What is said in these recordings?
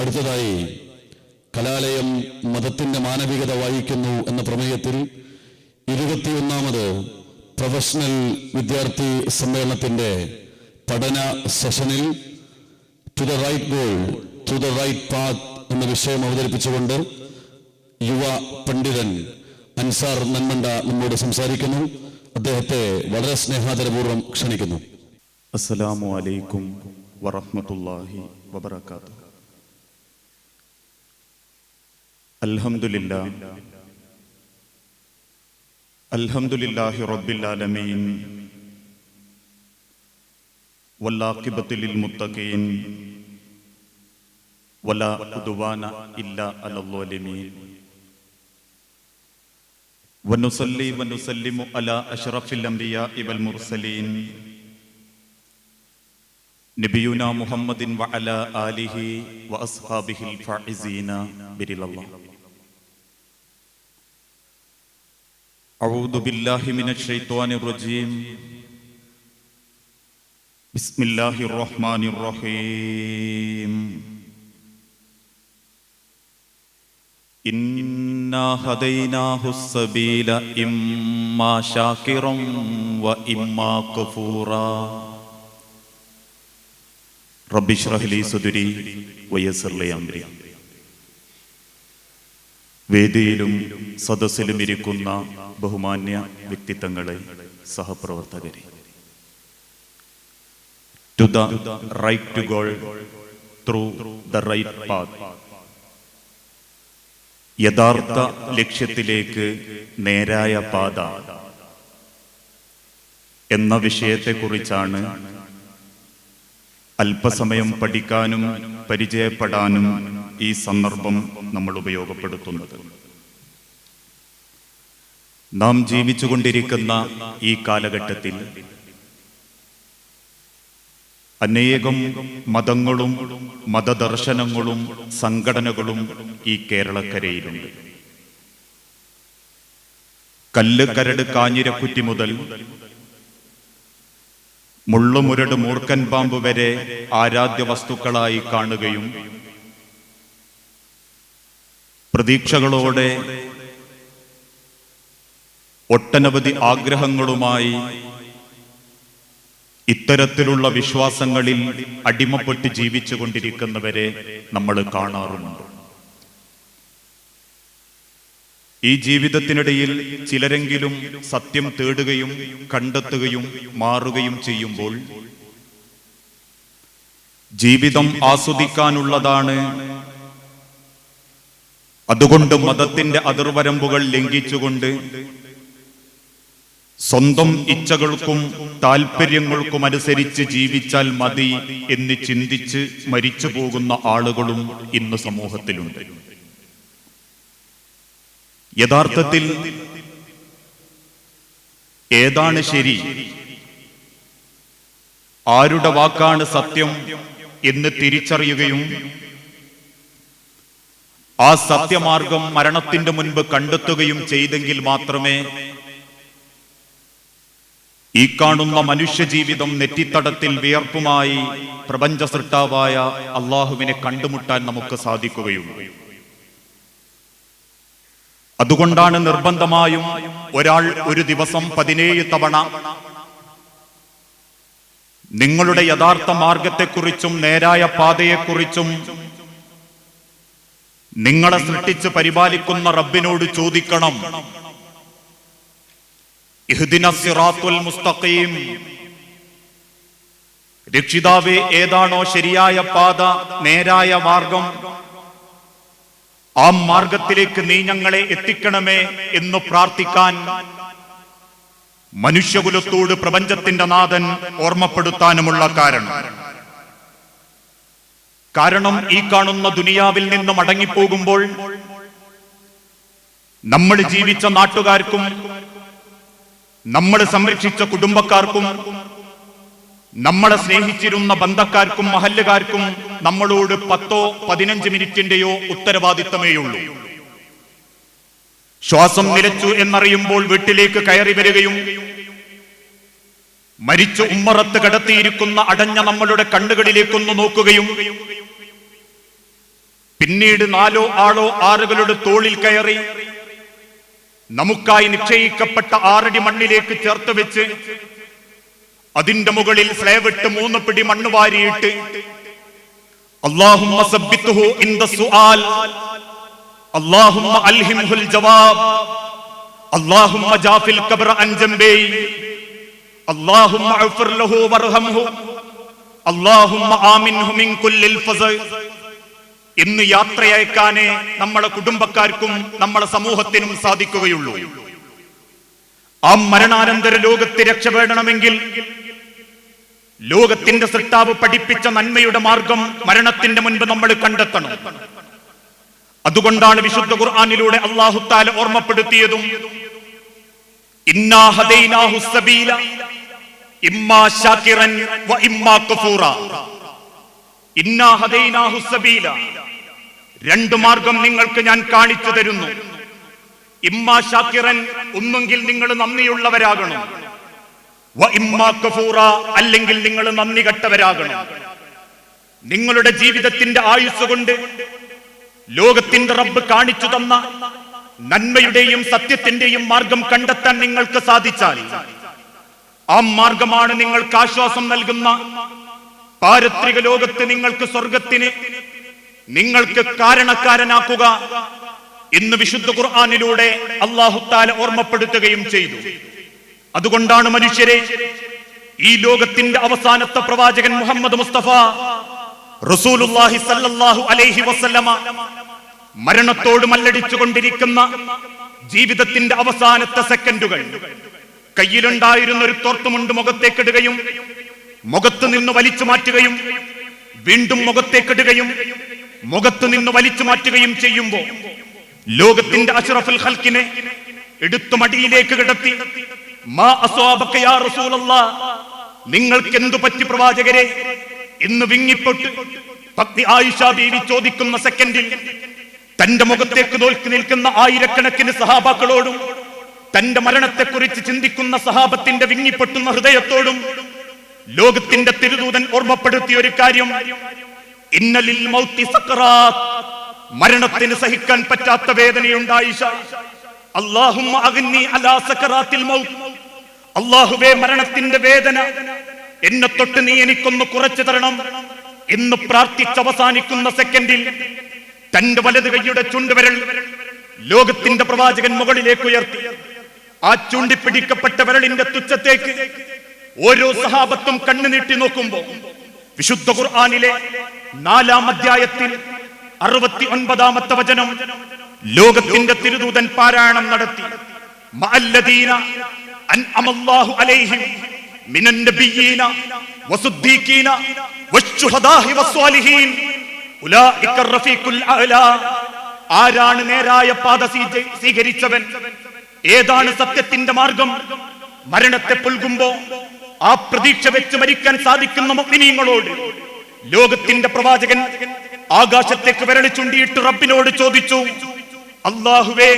അടുത്തതായി കലാലയം മതത്തിന്റെ മാനവികത വായിക്കുന്നു എന്ന പ്രമേയത്തിൽ ഇരുപത്തിയൊന്നാമത് പ്രൊഫഷണൽ വിദ്യാർത്ഥി സമ്മേളനത്തിന്റെ പഠന സെഷനിൽ to the right goal to the right path എന്ന വിഷയം അവതരിപ്പിച്ചുകൊണ്ട് യുവ പണ്ഡിതൻ അൻസാർ നന്മണ്ട നമ്മോട് സംസാരിക്കുന്നു. അദ്ദേഹത്തെ വളരെ സ്നേഹാദരപൂർവം ക്ഷണിക്കുന്നു. അസ്സലാമു അലൈക്കും വറഹ്മത്തുള്ളാഹി വബറകാതുഹു അൽഹംദുലില്ലാ അൽഹംദുലില്ലാഹി റബ്ബിൽ ആലമീൻ വല്ലാഖിബത്തു ലിൽ മുത്തഖീൻ വലാ ഉദ്വാന ഇല്ലാ അലൽ ളാലിമീൻ ونصلي ونسلم على أشرف الأنبياء والمرسلين نبينا محمد وعلى آله وأصحابه الفائزين برضا أعوذ بالله من الشيطان الرجيم بسم الله الرحمن الرحيم إنا هديناه السبيل إما شاكرا وإما كفورا റബ്ബി ഷ്റഹ്ലി സുദുരി വയസ്സർലി അമ്രി വേദിയിലും സദസ്സിലും ഇരിക്കുന്ന ബഹുമാന്യ വ്യക്തിത്വങ്ങളെ സഹപ്രവർത്തകരെ. To the right to goal through the right path യഥാർത്ഥ ലക്ഷ്യത്തിലേക്ക് നേരായ പാത എന്ന വിഷയത്തെക്കുറിച്ചാണ് അല്പസമയം പഠിക്കാനും പരിചയപ്പെടാനും ഈ സന്ദർഭം നമ്മൾ ഉപയോഗപ്പെടുത്തുന്നത്. നാം ജീവിച്ചുകൊണ്ടിരിക്കുന്ന ഈ കാലഘട്ടത്തിൽ അനേകം മതങ്ങളും മതദർശനങ്ങളും സംഘടനകളും ഈ കേരളക്കരയിലുണ്ട്. കല്ല് കരട് കാഞ്ഞിരക്കുറ്റി മുതൽ മുള്ളുമുരട് മൂർക്കൻ പാമ്പ് വരെ ആരാധ്യ വസ്തുക്കളായി കാണുകയും പ്രതീക്ഷകളോടെ ഒട്ടനവധി ആഗ്രഹങ്ങളുമായി ഇത്തരത്തിലുള്ള വിശ്വാസങ്ങളിൽ അടിമപ്പെട്ട് ജീവിച്ചു കൊണ്ടിരിക്കുന്നവരെ നമ്മൾ കാണാറുമുണ്ട്. ഈ ജീവിതത്തിനിടയിൽ ചിലരെങ്കിലും സത്യം തേടുകയും കണ്ടെത്തുകയും മാറുകയും ചെയ്യുമ്പോൾ ജീവിതം ആസ്വദിക്കാനുള്ളതാണ്. അതുകൊണ്ട് മതത്തിന്റെ അതിർവരമ്പുകൾ ലംഘിച്ചുകൊണ്ട് സ്വന്തം ഇച്ഛകൾക്കും താല്പര്യങ്ങൾക്കും അനുസരിച്ച് ജീവിച്ചാൽ മതി എന്ന് ചിന്തിച്ച് മരിച്ചു പോകുന്ന ആളുകളും ഇന്ന് സമൂഹത്തിലുണ്ട്. യഥാർത്ഥത്തിൽ ഏതാണ് ശരി? ആരുടെ വാക്കാണ് സത്യം എന്ന് തിരിച്ചറിയുകയും ആ സത്യമാർഗം മരണത്തിന്റെ മുൻപ് കണ്ടെത്തുകയും ചെയ്തെങ്കിൽ മാത്രമേ ഈ കാണുന്ന മനുഷ്യജീവിതം നെറ്റിത്തടത്തിൽ വിയർപ്പുമായി പ്രപഞ്ച സൃഷ്ടാവായ അള്ളാഹുവിനെ കണ്ടുമുട്ടാൻ നമുക്ക് സാധിക്കുകയുള്ളൂ. അതുകൊണ്ടാണ് നിർബന്ധമായും ഒരാൾ ഒരു ദിവസം പതിനേഴ് തവണ നിങ്ങളുടെ യഥാർത്ഥ മാർഗത്തെക്കുറിച്ചും നേരായ പാതയെക്കുറിച്ചും നിങ്ങളെ സൃഷ്ടിച്ച് പരിപാലിക്കുന്ന റബ്ബിനോട് ചോദിക്കണം. മുസ്തഖീം. രക്ഷിതാവേ ഏതാണോ ശരിയായ പാത നേരായ മാർഗം? ആ മാർഗത്തിലേക്ക് നീ ഞങ്ങളെ എത്തിക്കണമേ എന്ന് പ്രാർത്ഥിക്കാൻ മനുഷ്യകുലത്തോട് പ്രപഞ്ചത്തിന്റെ നാഥൻ ഓർമ്മപ്പെടുത്താനുമുള്ള കാരണം. കാരണം ഈ കാണുന്ന ദുനിയാവിൽ നിന്ന് മടങ്ങിപ്പോകുമ്പോൾ നമ്മൾ ജീവിച്ച നാട്ടുകാർക്കും നമ്മൾ സംരക്ഷിച്ച കുടുംബക്കാർക്കും നമ്മളെ സ്നേഹിച്ചിരുന്ന ബന്ധക്കാർക്കും മഹല്ലുകാർക്കും നമ്മളോട് പത്തോ പതിനഞ്ച് മിനിറ്റിന്റെയോ ഉത്തരവാദിത്തമേയുള്ളൂ. ശ്വാസം നിലച്ചു എന്നറിയുമ്പോൾ വീട്ടിലേക്ക് കയറി വരികയും മരിച്ചു ഉമ്മറത്ത് കടത്തിയിരിക്കുന്ന അടഞ്ഞ നമ്മളുടെ കണ്ണുകളിലേക്കൊന്ന് നോക്കുകയും പിന്നീട് നാലോ ആളോ ആറുകളുടെ തോളിൽ കയറി നമുക്കായി നിശ്ചയിക്കപ്പെട്ട ആറടി മണ്ണിലേക്ക് ചേർത്ത് വെച്ച് അതിന്റെ മുകളിൽ സ്ലേവിട്ട് മൂന്ന് പിടി മണ്ണ് വാരിയിട്ട് അള്ളാഹുമ്മ അൽഹിംഹുൽ ജവാബ് ജാഫിൽ അഫ്ർ ലഹു ആമിൻഹു മിൻ കുല്ലിൽ ഇന്ന് യാത്രയയക്കാനേ നമ്മളെ കുടുംബക്കാർക്കും നമ്മളെ സമൂഹത്തിനും സാധിക്കുകയുള്ളൂ. ആ മരണാനന്തര ലോകത്ത് രക്ഷപ്പെടണമെങ്കിൽ ലോകത്തിന്റെ സൃഷ്ടാവ് പഠിപ്പിച്ച നന്മയുടെ മാർഗം മരണത്തിന്റെ മുൻപ് നമ്മൾ കണ്ടെത്തണം. അതുകൊണ്ടാണ് വിശുദ്ധ ഖുർആാനിലൂടെ അള്ളാഹുത്താല ഓർമ്മപ്പെടുത്തിയതും ഇമ്മാ ഷാക്കിറൻ വ ഇമ്മാ കഫൂറ ഇന്നാ രണ്ടു മാർഗം നിങ്ങൾക്ക് ഞാൻ കാണിച്ചു തരുന്നു. ഇമ്മാ ഒന്നെങ്കിൽ നിങ്ങൾ നന്ദിയുള്ളവരാകണം. ഇമ്മാ കഫൂറ അല്ലെങ്കിൽ നിങ്ങൾ നന്ദി കെട്ടവരാകണം. നിങ്ങളുടെ ജീവിതത്തിന്റെ ആയുസ് കൊണ്ട് ലോകത്തിന്റെ റബ്ബ് കാണിച്ചു തന്ന നന്മയുടെയും സത്യത്തിന്റെയും മാർഗം കണ്ടെത്താൻ നിങ്ങൾക്ക് സാധിച്ചാൽ ആ മാർഗമാണ് നിങ്ങൾക്ക് ആശ്വാസം നൽകുന്ന പാരത്രിക ലോകത്ത് നിങ്ങൾക്ക് സ്വർഗത്തിന് നിങ്ങൾക്ക് കാരണക്കാരനാക്കുക എന്ന് വിശുദ്ധ ഖുർആാനിലൂടെ അള്ളാഹുത്താല ഓർമ്മപ്പെടുത്തുകയും ചെയ്തു. അതുകൊണ്ടാണ് മനുഷ്യരെ ഈ ലോകത്തിന്റെ അവസാനത്തെ പ്രവാചകൻ മുഹമ്മദ് മുസ്തഫ റസൂലുല്ലാഹി സല്ലല്ലാഹു അലൈഹി വസല്ലമ മരണത്തോട് മല്ലടിച്ചു കൊണ്ടിരിക്കുന്ന ജീവിതത്തിന്റെ അവസാനത്തെ സെക്കൻഡുകൾ. കയ്യിലുണ്ടായിരുന്ന ഒരു തോർത്തുമുണ്ട് മുഖത്തേക്കിടുകയും മുഖത്ത് നിന്ന് വലിച്ചു മാറ്റുകയും വീണ്ടും മുഖത്തേക്കിടുകയും മുഖത്ത് നിന്ന് വലിച്ചു മാറ്റുകയും ചെയ്യുമ്പോൾ ലോകത്തിന്റെ അഷ്റഫുൽ ഹൽക്കിനെ എടുത്തു മടിയിലേക്ക് കിടത്തി മാ നിങ്ങൾക്ക് എന്തു പറ്റി പ്രവാചകരെ? ഇന്ന് വിങ്ങിപ്പൊട്ട് പത്നി ആയിഷ ബീവി ചോദിക്കുന്ന സെക്കൻഡിൽ തന്റെ മുഖത്തേക്ക് നോക്കി നിൽക്കുന്ന ആയിരക്കണക്കിന് സഹാബാക്കളോടും തന്റെ മരണത്തെക്കുറിച്ച് ചിന്തിക്കുന്ന സഹാബത്തിന്റെ വിങ്ങിപ്പൊട്ടുന്ന ഹൃദയത്തോടും ലോകത്തിന്റെ തിരുദൂതൻ ഓർമ്മപ്പെടുത്തിയ ഒരു കാര്യം. ഇന്നലിൽ മൗത്തി സക്കറാത്ത് മരണത്തിന് സഹിക്കാൻ പറ്റാത്ത വേദനയുണ്ടായിഷ അഗ്നി അലാ സക്കറാത്തിൽ മൗത്ത്. അള്ളാഹുവേ മരണത്തിന്റെ വേദന. എന്നെ തൊട്ട് നീ എനിക്കൊന്ന് കുറച്ചു തരണം. എന്ന് പ്രാർത്ഥിച്ച് അവസാനിക്കുന്ന സെക്കൻഡിൽ തന്റെ വലത് കൈയുടെ ചുണ്ടുവിരൽ ലോകത്തിന്റെ പ്രവാചകൻ മുകളിലേക്ക് ഉയർത്തി. ആ ചൂണ്ടിപ്പിടിക്കപ്പെട്ട വിരലിന്റെ തുച്ഛത്തേക്ക് ഓരോ സഹാബത്തും കണ്ണു നീട്ടി നോക്കുമ്പോ വിശുദ്ധ ഖുർആാനിലെ നാലാം അധ്യായത്തിൽ അറുപത്തി ഒൻപതാമത്തെ വചനം ലോകത്തിന്റെ തിരുദൂതൻ പാരായണം നടത്തി. ആരാണ് നേരായ പാത സ്വീക- സ്വീകരിച്ചവൻ? ഏതാണ് സത്യത്തിന്റെ മാർഗം? മരണത്തെ പുൽകുമ്പോ ആ പ്രതീക്ഷ വെച്ച് മരിക്കാൻ സാധിക്കുന്ന മുഅ്മിനീങ്ങളോട് ലോകത്തിന്റെ പ്രവാചകൻ ആകാശത്തേക്ക് വിരളി ചുണ്ടിയിട്ട് റബ്ബിനോട് ചോദിച്ചു അള്ളാഹുവേ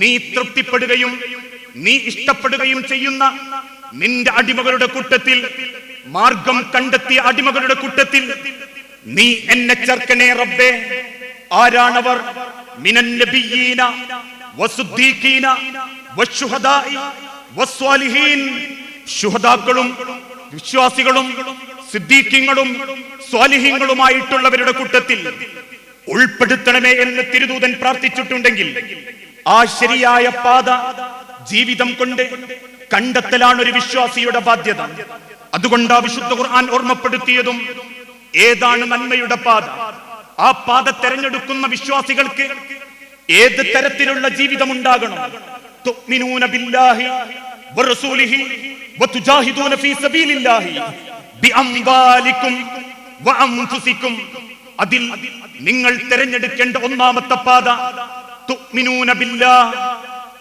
നീ തൃപ്തിപ്പെടുകയും നീ ഇഷ്ടപ്പെടുകയും ചെയ്യുന്ന നിന്റെ അടിമകളുടെ കൂട്ടത്തിൽ മാർഗം കണ്ടെത്തിയ അടിമകളുടെ കൂട്ടത്തിൽ നീ എന്നെ ചേർക്കണേ റബ്ബേ. ആരാണവർ? മിനൻ വസ്വാലിഹീൻ ശുഹദാക്കളും വിശ്വാസികളും സിദ്ദീഖിങ്ങളും സ്വാലിഹീങ്ങളുമായിട്ടുള്ളവരുടെ കൂട്ടത്തിൽ ഉൾപ്പെടുത്തണമേ എന്ന് തിരുദൂതൻ പ്രാർത്ഥിച്ചിട്ടുണ്ടെങ്കിൽ ആ ശരിയായ പാത ജീവിതം കൊണ്ട് കണ്ടെത്തലാണ് ഒരു വിശ്വാസിയുടെ ബാധ്യത. അതുകൊണ്ട് ആ വിശുദ്ധ ഖുർആൻ ഓർമ്മപ്പെടുത്തിയതും ഏതാണ് നന്മയുടെ പാത? ആ പാത തെരഞ്ഞെടുക്കുന്ന വിശ്വാസികൾക്ക് ഏത് തരത്തിലുള്ള ജീവിതം ഉണ്ടാകണം അതിൽ നിങ്ങൾ തിരഞ്ഞെടുക്കേണ്ട ഒന്നാമത്തെ പാത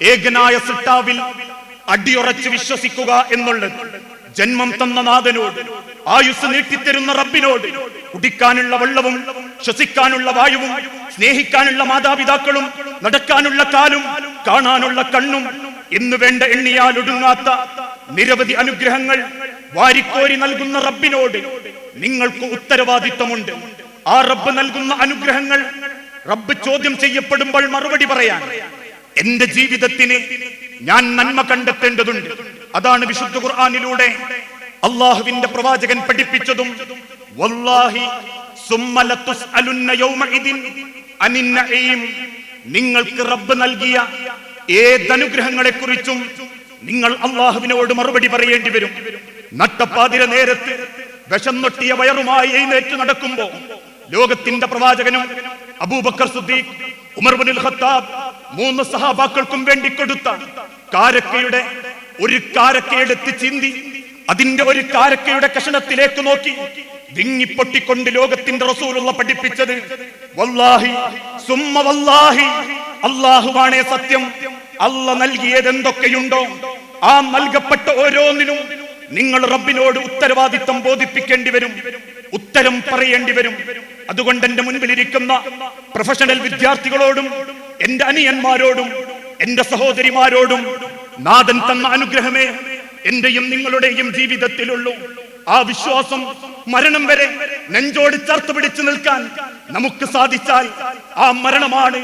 ഏകനായ സിട്ടാവിൽ അടിയുറച്ച് വിശ്വസിക്കുക എന്നുള്ളത്. ജന്മം തന്ന നാഥനോട് ആയുസ് നീട്ടിത്തരുന്ന റബ്ബിനോട് കുടിക്കാനുള്ള വെള്ളവും ശ്വസിക്കാനുള്ള വായുവും സ്നേഹിക്കാനുള്ള മാതാപിതാക്കളും നടക്കാനുള്ള കാലും കാണാനുള്ള കണ്ണും എന്ന് വേണ്ട എണ്ണിയാൽ ഒടുങ്ങാത്ത നിരവധി അനുഗ്രഹങ്ങൾ വാരിക്കോരി നൽകുന്ന റബ്ബിനോട് നിങ്ങൾക്ക് ഉത്തരവാദിത്തമുണ്ട്. ആ റബ്ബ് നൽകുന്ന അനുഗ്രഹങ്ങൾ റബ്ബ് ചോദ്യം ചെയ്യപ്പെടുമ്പോൾ മറുപടി പറയാൻ. എന്റെ ജീവിതത്തിന് ഞാൻ നന്മ കണ്ടെത്തേണ്ടതുണ്ട്. അതാണ് വിശുദ്ധ ഖുർആാനിലൂടെ അള്ളാഹുവിന്റെ പ്രവാചകൻ പഠിപ്പിച്ചതും. വല്ലാഹി നിങ്ങൾക്ക് റബ്ബ് നൽകിയ ഏതനുഗ്രഹങ്ങളെ കുറിച്ചും നിങ്ങൾ അള്ളാഹുവിനോട് മറുപടി പറയേണ്ടി വരും. നട്ടപ്പാതിര നേരത്ത് വിഷന്നൊട്ടിയ വയറുമായി എഴുന്നേറ്റ് നടക്കുമ്പോ ലോകത്തിന്റെ പ്രവാചകനും അബൂബക്കർ സുദ്ദീഖ് ഉമർ ബിനുൽ ഖത്താബ് മൂന്ന് സഹാബാക്കൾക്കും വേണ്ടി കൊടുത്ത കാരക്കയുടെ ഒരു കാരക്കയെടുത്ത് ചിന്തി അതിന്റെ ഒരു കാരക്കയുടെ കഷണത്തിലേക്ക് നോക്കി വിങ്ങിപ്പൊട്ടിക്കൊണ്ട് ലോകത്തിന്റെ റസൂലുള്ള പഠിപ്പിച്ചത്. വല്ലാഹി സുമ്മ വല്ലാഹി. അള്ളാഹുവാണേ സത്യം. അല്ല നൽകിയത് എന്തൊക്കെയുണ്ടോ ആ നൽകപ്പെട്ട ഓരോന്നിനും നിങ്ങൾ റബ്ബിനോട് ഉത്തരവാദിത്തം ബോധിപ്പിക്കേണ്ടി വരും ഉത്തരം പറയേണ്ടി വരും. അതുകൊണ്ട് എന്റെ മുൻപിലിരിക്കുന്ന പ്രൊഫഷണൽ വിദ്യാർത്ഥികളോടും എന്റെ അനിയന്മാരോടും എന്റെ സഹോദരിമാരോടും നാഥൻ തന്ന അനുഗ്രഹമേ എന്റെയും നിങ്ങളുടെയും ജീവിതത്തിലുള്ളൂ. ആ വിശ്വാസം മരണം വരെ നെഞ്ചോട് ചേർത്ത് പിടിച്ചു നിൽക്കാൻ നമുക്ക് സാധിച്ചാൽ ആ മരണമാണ്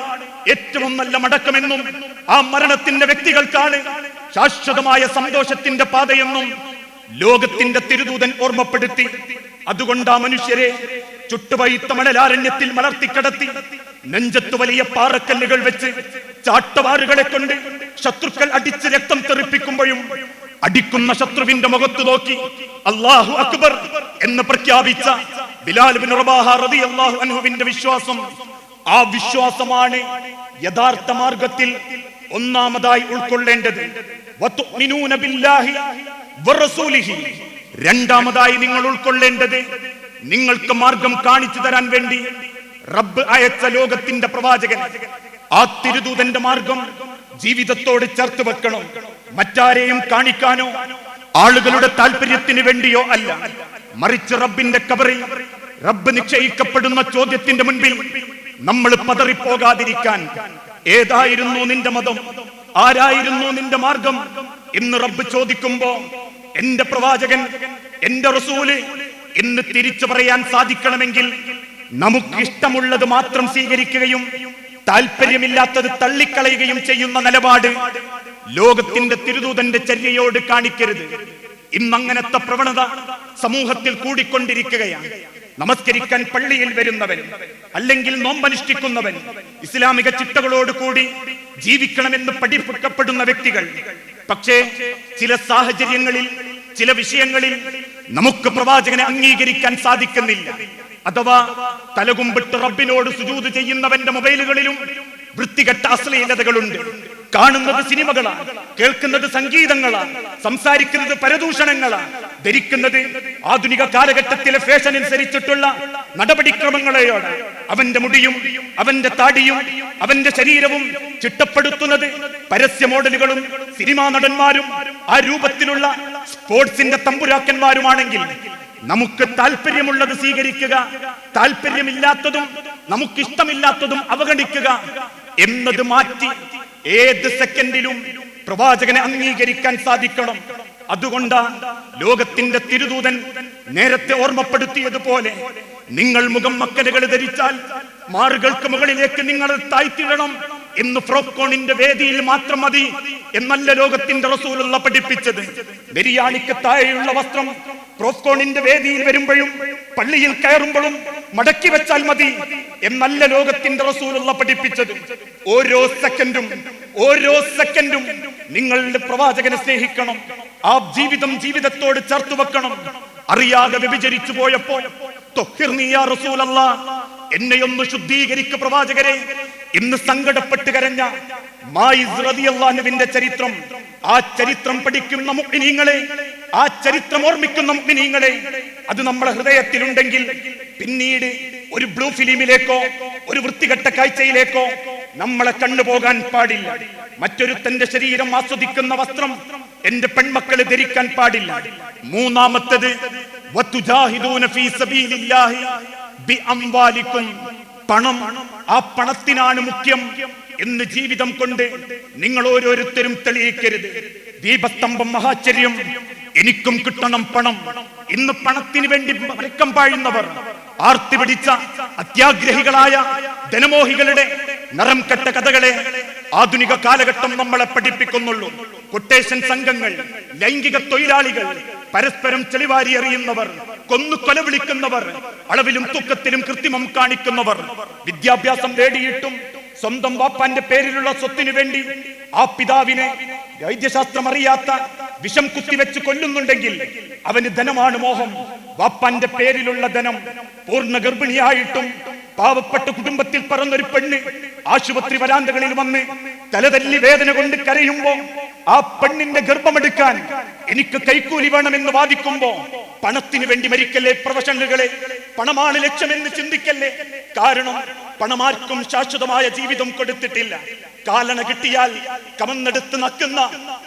ഏറ്റവും നല്ല മടക്കമെന്നും ആ മരണത്തിന്റെ വ്യക്തികൾക്കാണ് ശാശ്വതമായ സന്തോഷത്തിന്റെ പാതയെന്നും ലോകത്തിന്റെ തിരുദൂതൻ ഓർമ്മപ്പെടുത്തി. അതുകൊണ്ട് ആ മനുഷ്യരെ ചുട്ടുപൈത്ത മണലാരണ്യത്തിൽ മലർത്തിക്കടത്തി നെഞ്ചത്ത് വലിയ പാറക്കല്ലുകൾ വെച്ച് ചാട്ടവാറുകളെ കൊണ്ട് ശത്രുക്കൾ അടിച്ച് രക്തം തെറിപ്പിക്കുമ്പോഴും അടിക്കുന്ന ശത്രുവിന്റെ മുഖത്ത് നോക്കി. അള്ളാഹു അക്ബർ എന്ന് പ്രഖ്യാപിച്ച ബിലാൽ അൻഹുവിന്റെ വിശ്വാസം ആ വിശ്വാസമാണ് യഥാർത്ഥ മാർഗത്തിൽ ഒന്നാമതായി ഉൾക്കൊള്ളേണ്ടത്. രണ്ടാമതായി നിങ്ങൾ ഉൾക്കൊള്ളേണ്ടത് നിങ്ങൾക്ക് മാർഗം കാണിച്ചു തരാൻ വേണ്ടി റബ്ബ് അയച്ച ലോകത്തിന്റെ പ്രവാചകൻ ആ തിരുദൂതന്റെ മാർഗം ജീവിതത്തോട് ചേർത്ത് വെക്കണം? മറ്റാരെയും കാണിക്കാനോ? ആളുകളുടെ താല്പര്യത്തിന് വേണ്ടിയോ അല്ല. മറിച്ച് റബ്ബിന്റെ കബറിൽ റബ്ബ് നിശ്ചയിക്കപ്പെടുന്ന ചോദ്യത്തിന്റെ മുൻപിൽ നമ്മൾ പതറിപ്പോകാതിരിക്കാൻ ഏതായിരുന്നു നിന്റെ മതം? ആരായിരുന്നു നിന്റെ മാർഗം? എന്ന് റബ്ബ് ചോദിക്കുമ്പോ എന്റെ പ്രവാചകൻ എന്റെ റസൂൽ എന്ന് തിരിച്ചു പറയാൻ സാധിക്കണമെങ്കിൽ നമുക്ക് ഇഷ്ടമുള്ളത് മാത്രം സ്വീകരിക്കുകയും താല്പര്യമില്ലാത്തത് തള്ളിക്കളയുകയും ചെയ്യുന്ന നിലപാട് ലോകത്തിന്റെ തിരുദൂതന്റെ ചര്യയോട് കാണിക്കരുത്. ഇന്നങ്ങനത്തെ പ്രവണത സമൂഹത്തിൽ കൂടിക്കൊണ്ടിരിക്കുകയാണ്. നമസ്കരിക്കാൻ പള്ളിയിൽ വരുന്നവൻ അല്ലെങ്കിൽ നോമ്പനുഷ്ഠിക്കുന്നവൻ ഇസ്ലാമിക ചിട്ടകളോട് കൂടി ജീവിക്കണമെന്ന് പഠിപ്പിക്കപ്പെടുന്ന വ്യക്തികൾ. പക്ഷേ ചില സാഹചര്യങ്ങളിൽ ചില വിഷയങ്ങളിൽ നമുക്ക് പ്രവാചകനെ അംഗീകരിക്കാൻ സാധിക്കുന്നില്ല. അഥവാ തലകുമ്പിട്ട് റബ്ബിനോട് സുജൂത് ചെയ്യുന്നവന്റെ മൊബൈലുകളിലും വൃത്തികെട്ട അശ്ലീലതകളുണ്ട്. കാണുന്നത് സിനിമകളാണ് കേൾക്കുന്നത് സംഗീതങ്ങളാണ് സംസാരിക്കുന്നത് പരദൂഷണങ്ങളാണ്. ധരിക്കുന്നത് ആധുനിക കാലഘട്ടത്തിലെ ഫാഷൻ അനുസരിച്ചിട്ടുള്ള നടപടിക്രമങ്ങളെയോട് അവന്റെ മുടിയും അവന്റെ താടിയും അവന്റെ ശരീരവും ചിട്ടപ്പെടുത്തുന്നത് പരസ്യ മോഡലുകളും സിനിമാ നടന്മാരും ആ രൂപത്തിലുള്ള സ്പോർട്സിന്റെ തമ്പുരാക്കന്മാരുമാണെങ്കിൽ നമുക്ക് താല്പര്യമുള്ളത് സ്വീകരിക്കുക താല്പര്യമില്ലാത്തതും നമുക്കിഷ്ടമില്ലാത്തതും അവഗണിക്കുക എന്നത് മാറ്റി ഏത് സെക്കൻഡിലും പ്രവാചകനെ അംഗീകരിക്കാൻ സാധിക്കണം. അതുകൊണ്ട് ലോകത്തിന്റെ തിരുദൂതൻ നേരത്തെ ഓർമ്മപ്പെടുത്തിയതുപോലെ നിങ്ങൾ മുഖം മക്കലുകൾ ധരിച്ചാൽ മാറുകൾക്ക് മുകളിലേക്ക് നിങ്ങൾ താഴ്ത്തിടണം എന്ന് ഫ്രോക്കോണിന്റെ വേദിയിൽ മാത്രം മതി എന്നല്ല ലോകത്തിന്റെ റസൂലുള്ള പഠിപ്പിച്ചത്. ബിരിയാണിക്ക് താഴെയുള്ള വസ്ത്രം പ്രോഫ്കോണിന്റെ വേദിയിൽ വരുമ്പോഴും പള്ളിയിൽ കയറുമ്പോഴും മടക്കി വെച്ചാൽ മതി എന്നല്ല ലോകത്തിന്റെ റസൂലുള്ള പഠിപ്പിച്ചത്. ഓരോ സെക്കൻഡും ഓരോ സെക്കൻഡും നിങ്ങളുടെ പ്രവാചകനെ സ്നേഹിക്കണം. ആ ജീവിതം ജീവിതത്തോട് ചേർത്ത് വെക്കണം. അറിയാതെ വ്യഭിചരിച്ചു പോയപ്പോൾ എന്നെ ഒന്ന് ശുദ്ധീകരിക്ക പ്രവാചകരെ. ഇന്ന് സങ്കടപ്പെട്ട് കരഞ്ഞ മായിസ് റളിയല്ലാഹുവിന്റെ ചരിത്രം ആ ചരിത്രം പഠിക്കുന്ന മുക്മിനീങ്ങളെ ആ ചരിത്രം ഓർമ്മിക്കുന്ന മുക്മിനീങ്ങളെ അത് നമ്മുടെ ഹൃദയത്തിലുണ്ടെങ്കിൽ പിന്നീട് ഒരു ബ്ലൂ ഫിലിമിലേക്കോ ഒരു വൃത്തികെട്ട കാഴ്ചയിലേക്കോ നമ്മളെ കണ്ണുപോകാൻ പാടില്ല. മറ്റൊരുത്തന്റെ ശരീരം ആസ്വദിക്കുന്ന വസ്ത്രം എന്റെ പെൺമക്കൾ ധരിക്കാൻ പാടില്ല. മൂന്നാമത്തത് പണം ആ പണത്തിനാണ് മുഖ്യം എന്ന് ജീവിതം കൊണ്ട് നിങ്ങൾ ഓരോരുത്തരും തെളിയിക്കരുത്. ദീപസ്തംഭം മഹാചര്യം. എനിക്കും കിട്ടണം പണം. ഇന്ന് പണത്തിന് വേണ്ടി വരക്കം പാഴുന്നവർ ആർത്തി പിടിച്ച അത്യാഗ്രഹികളായ ധനമോഹികളുടെ നിറം കെട്ട കഥകളെ ആധുനിക കാലഘട്ടം നമ്മളെ പഠിപ്പിക്കുന്നുള്ളൂ. കൊട്ടേഷൻ സംഘങ്ങൾ ലൈംഗിക തൊഴിലാളികൾ പരസ്പരം ചെളിവാരി എറിയുന്നവർ കൊന്നു കൊല വിളിക്കുന്നവർ അളവിലും തൂക്കത്തിലും കൃത്രിമം കാണിക്കുന്നവർ. വിദ്യാഭ്യാസം നേടിയിട്ടും സ്വന്തം വാപ്പാന്റെ പേരിലുള്ള സ്വത്തിനു വേണ്ടി ആ പിതാവിനെ വൈദ്യശാസ്ത്രം അറിയാത്ത വിഷം കുത്തിവെച്ച് കൊല്ലുന്നുണ്ടെങ്കിൽ അവന് ധനമാണ് മോഹം. വാപ്പാന്റെ പേരിലുള്ള ധനം പൂർണ ഗർഭിണിയായിട്ടും പാവപ്പെട്ട കുടുംബത്തിൽ പറന്നൊരു പെണ്ണ് ആശുപത്രി വരാന്തകളിൽ വന്ന് തലതല്ലി വേദന കൊണ്ട് കരയുമ്പോ ആ പെണ്ണിന്റെ ഗർഭമെടുക്കാൻ എനിക്ക് കൈക്കൂലി വേണമെന്ന് വാദിക്കുമ്പോ പണത്തിന് വേണ്ടി മരിക്കല്ലേ പ്രൊഫഷണലുകളെ പണമാണ് ലക്ഷ്യമെന്ന് ചിന്തിക്കല്ലേ? കാരണം പണമാർക്കും ശാശ്വതമായ ജീവിതം കൊടുത്തിട്ടില്ല. കാലണ കിട്ടിയാൽ കമന്നെടുത്ത് നക്കുന്ന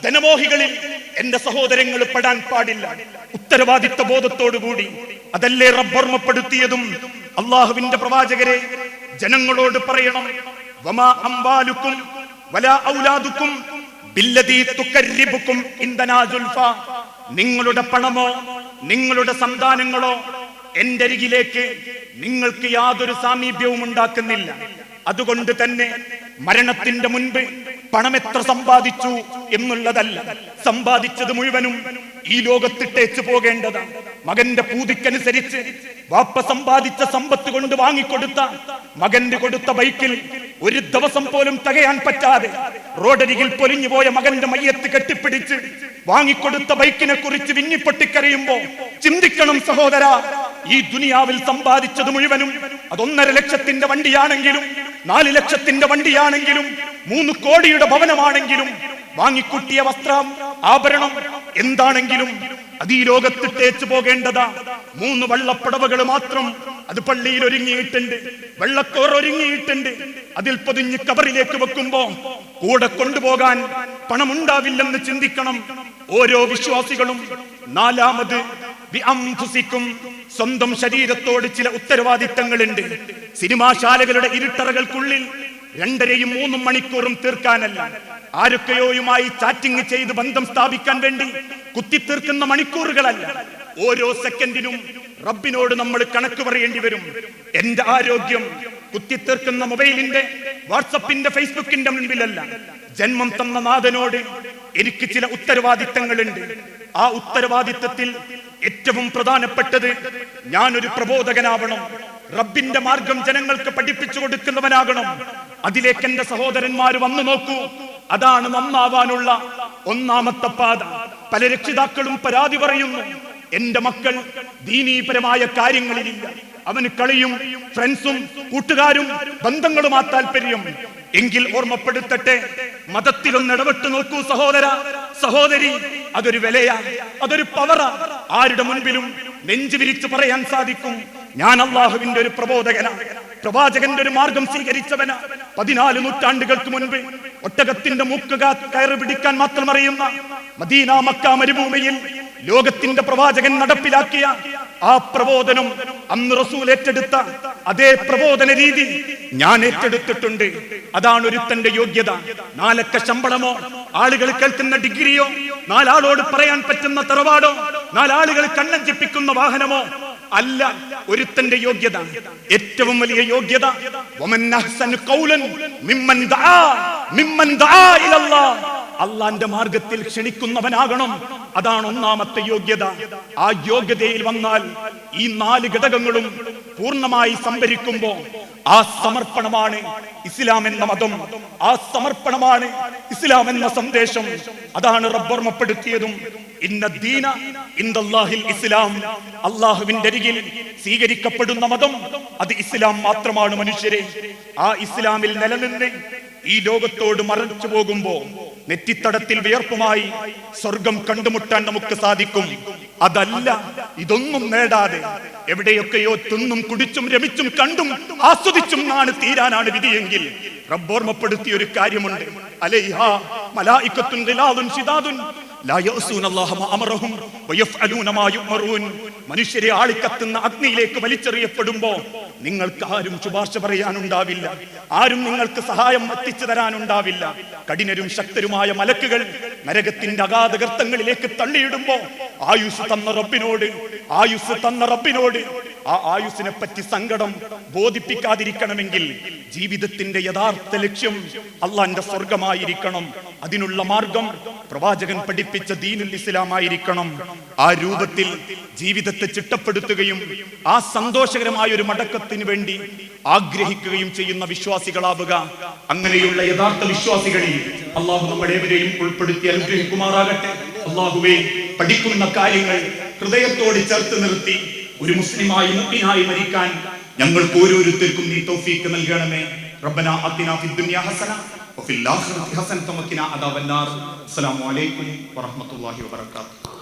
ധനമോഹികളിൽ എന്റെ സഹോദരങ്ങൾ പെടാൻ പാടില്ല. ഉത്തരവാദിത്ത ബോധത്തോടുകൂടി അതല്ലേ റബ്ബോർമ്മപ്പെടുത്തിയതും അള്ളാഹുവിന്റെ പ്രവാചകരെ ജനങ്ങളോട് പറയണം. വമാ അംവാലുക്കും വലാ ഔലാദുക്കും നിങ്ങളുടെ പണമോ നിങ്ങളുടെ സന്താനങ്ങളോ എന്റെ അരികിലേക്ക് നിങ്ങൾക്ക് യാതൊരു സാമീപ്യവും ഉണ്ടാക്കുന്നില്ല. അതുകൊണ്ട് തന്നെ മരണത്തിന്റെ മുൻപ് പണം എത്ര സമ്പാദിച്ചു എന്നുള്ളതല്ല. സമ്പാദിച്ചത് മുഴുവനും ഈ ലോകത്തിട്ടേച്ചു പോകേണ്ടതാണ്. മകന്റെ പൂതിക്കനുസരിച്ച് വാപ്പ സമ്പാദിച്ച സമ്പത്ത് കൊണ്ട് വാങ്ങിക്കൊടുത്ത മകന്റെ കൊടുത്ത ബൈക്കിൽ ഒരു ദിവസം പോലും തകയാൻ പറ്റാതെ റോഡരികിൽ പൊലിഞ്ഞുപോയ മകന്റെ മയ്യത്ത് കെട്ടിപ്പിടിച്ച് വാങ്ങിക്കൊടുത്ത ബൈക്കിനെ കുറിച്ച് വിങ്ങിപ്പൊട്ടിക്കരയുമ്പോ ചിന്തിക്കണം സഹോദര ഈ ദുനിയാവിൽ സമ്പാദിച്ചത് മുഴുവനും അതൊന്നര ലക്ഷത്തിന്റെ വണ്ടിയാണെങ്കിലും നാല് ലക്ഷത്തിന്റെ വണ്ടിയാണെങ്കിലും മൂന്ന് കോടിയുടെ ഭവനമാണെങ്കിലും വാങ്ങിക്കൂട്ടിയ വസ്ത്രം ആഭരണം എന്താണെങ്കിലും അത് ഈ തേച്ചു പോകേണ്ടതാ. മൂന്ന് വള്ളപ്പടവകൾ മാത്രം അത് പള്ളിയിൽ ഒരുങ്ങിയിട്ടുണ്ട്. വെള്ളക്കോർ ഒരുങ്ങിയിട്ടുണ്ട്. അതിൽ പൊതിഞ്ഞ് കബറിലേക്ക് വെക്കുമ്പോ കൂടെ കൊണ്ടുപോകാൻ പണമുണ്ടാവില്ലെന്ന് ചിന്തിക്കണം ഓരോ വിശ്വാസികളും. നാലാമത് ബി അംഫുസിക്കും സ്വന്തം ശരീരത്തോട് ചില ഉത്തരവാദിത്തങ്ങളുണ്ട്. സിനിമാശാലകളുടെ ഇരുട്ടറകൾക്കുള്ളിൽ രണ്ടരയും മൂന്നും മണിക്കൂറും തീർക്കാനല്ല. ആരൊക്കെയോയുമായി ചാറ്റിംഗ് ചെയ്ത് ബന്ധം സ്ഥാപിക്കാൻ വേണ്ടി കുത്തിത്തീർക്കുന്ന മണിക്കൂറുകളല്ല. ഓരോ സെക്കൻഡിനും റബ്ബിനോട് നമ്മൾ കണക്ക് പറയേണ്ടി വരും. എന്റെ ആരോഗ്യം കുത്തിത്തീർക്കുന്ന മൊബൈലിന്റെ വാട്സപ്പിന്റെ ഫേസ്ബുക്കിന്റെ മുൻപിലല്ല. ജന്മം തന്ന നാഥനോട് എനിക്ക് ചില ഉത്തരവാദിത്തങ്ങളുണ്ട്. ആ ഉത്തരവാദിത്തത്തിൽ ഏറ്റവും പ്രധാനപ്പെട്ടത് ഞാനൊരു പ്രബോധകനാവണം. റബ്ബിന്റെ മാർഗം ജനങ്ങൾക്ക് പഠിപ്പിച്ചു കൊടുക്കുന്നവനാകണം. അതിലേക്ക് എന്റെ സഹോദരന്മാർ വന്നു നോക്കൂ. അതാണ് നന്നാവാനുള്ള ഒന്നാമത്തെ പാത. പല രക്ഷിതാക്കളും പരാതി പറയുന്നു എന്റെ മക്കൾ ദീനീപരമായ കാര്യങ്ങളിലില്ല. അവന് കളിയും ഫ്രണ്ട്സും കൂട്ടുകാരും ബന്ധങ്ങളും ആ താല്പര്യം. എങ്കിൽ ഓർമ്മപ്പെടുത്തട്ടെ മതത്തിലൊന്ന് ഇടപെട്ട് നോക്കൂ സഹോദര. സഹോദരി അതൊരു വിലയാ അതൊരു പവറ ആരുടെ മുൻപിലും നെഞ്ചു വിരിച്ചു പറയാൻ സാധിക്കും. ഞാൻ അള്ളാഹുവിന്റെ ഒരു പ്രബോധകനാ. പ്രവാചകന്റെ ഒരു മാർഗം സ്വീകരിച്ചവനാ. പതിനാല് നൂറ്റാണ്ടുകൾക്ക് മുൻപ് ഒട്ടകത്തിന്റെ മൂക്ക് കയറി പിടിക്കാൻ മാത്രം അറിയുന്ന മദീന മക്ക മരുഭൂമിയിൽ ലോകത്തിന്റെ പ്രവാചകൻ നടപ്പിലാക്കിയ ആ പ്രബോധനം അന്ന് റസൂൽ ഏറ്റെടുത്ത അതേ പ്രബോധന രീതി ഞാൻ ഏറ്റെടുത്തിട്ടുണ്ട്. അതാണ് ഒരുത്തന്റെ യോഗ്യത. നാലക്ക ശമ്പളമോ? ആളുകൾ കേൾക്കുന്ന ഡിഗ്രിയോ? നാലാളോട് പറയാൻ പറ്റുന്ന തറവാടോ? നാലാളുകൾ കണ്ണഞ്ചിപ്പിക്കുന്ന വാഹനമോ? അല്ല ഒരുത്തന്റെ യോഗ്യത. ഏറ്റവും വലിയ യോഗ്യത. വമൻ അഹ്സനു ഖൗലൻ മിമ്മൻ ദആ മിമ്മൻ ദആ ഇലല്ലാഹ്. അള്ളാന്റെ മാർഗത്തിൽ ക്ഷണിക്കുന്നവനാകണം. അതാണ് ഒന്നാമത്തെ യോഗ്യത. ആ യോഗ്യതയിൽ വന്നാൽ ഈ നാല് ഘടകങ്ങളും പൂർണമായി സംഭരിക്കുമ്പോ ആ സമർപ്പണമാണ് ഇസ്ലാം എന്ന മതം. ആ സമർപ്പണമാണ് ഇസ്ലാം എന്ന സന്ദേശം. അതാണ് റബ്ബർമ്മപ്പെടുത്തിയതും ഇന്ന ദീന ഇന്ദാഹിൽ ഇസ്ലാം. അള്ളാഹുവിന്റെ അരികിൽ സ്വീകരിക്കപ്പെടുന്ന മതം. അത് ഇസ്ലാം മാത്രമാണ് മനുഷ്യരെ. ആ ഇസ്ലാമിൽ നിലനിന്ന് ഈ ലോകത്തോട് മറച്ചു പോകുമ്പോ നെറ്റിത്തടത്തിൽ വിയർപ്പുമായി സ്വർഗം കണ്ടുമുട്ടാൻ നമുക്ക് സാധിക്കും. അതല്ല ഇതൊന്നും നേടാതെ എവിടെയൊക്കെയോ തിന്നും കുടിച്ചും രമിച്ചും കണ്ടും ആസ്വദിച്ചും നാണ് തീരാനാണ് വിധിയെങ്കിൽ റബ്ബോർമ്മപ്പെടുത്തിയ ഒരു കാര്യമുണ്ട്. മനുഷ്യരെ ആളിക്കത്തുന്ന അഗ്നിയിലേക്ക് വലിച്ചെറിയപ്പെടുമ്പോ നിങ്ങൾക്ക് ആരും ശുപാർശ പറയാനുണ്ടാവില്ല. ആരും നിങ്ങൾക്ക് സഹായം എത്തിച്ചു തരാനുണ്ടാവില്ല. കഠിനരും ശക്തരുമായ മലക്കുകൾ നരകത്തിന്റെ അഗാധ ഗർത്തങ്ങളിലേക്ക് തള്ളിയിടുമ്പോ ആയുസ് തന്ന റബ്ബിനോട് ആയുസ് തന്ന റബ്ബിനോട് ആ ആയുസിനെ പറ്റി സങ്കടം ബോധിപ്പിക്കാതിരിക്കണമെങ്കിൽ ജീവിതത്തിന്റെ യഥാർത്ഥ ലക്ഷ്യം അള്ളാന്റെ സ്വർഗമായിരിക്കണം അതിനുള്ള മാർഗം പ്രവാചകൻ പഠിപ്പിച്ച ദീനുൽ ഇസ്ലാമായിരിക്കണം. ആ രൂപത്തിൽ ജീവിതത്തെ ചിട്ടപ്പെടുത്തുകയും ആ സന്തോഷകരമായ ഒരു മടക്കത്തിന് വേണ്ടി ആഗ്രഹിക്കുകയും ചെയ്യുന്ന വിശ്വാസികളാവുക. അങ്ങനെയുള്ള യഥാർത്ഥ വിശ്വാസികളിൽ അള്ളാഹു നമ്മളേവരെയും ഉൾപ്പെടുത്തി അനുഗ്രഹിക്കുമാറാകട്ടെ. അള്ളാഹുവെ പഠിക്കുന്ന കാര്യങ്ങൾ ഹൃദയത്തോട് ചേർത്ത് നിർത്തി ഒരു മുസ്ലിമായി മുക്കിനായി മരിക്കാൻ ഞങ്ങൾക്ക് ഓരോരുത്തർക്കും നീ തൗഫീക്ക് നൽകണമേ. റബ്ബന അത്തിന ഫി وفي ഹസന حسنة ആഖിറതി عذاب النار അദാബന്നാർ. അസ്സലാമു അലൈക്കും വറഹ്മത്തുള്ളാഹി വബറകാതുഹു.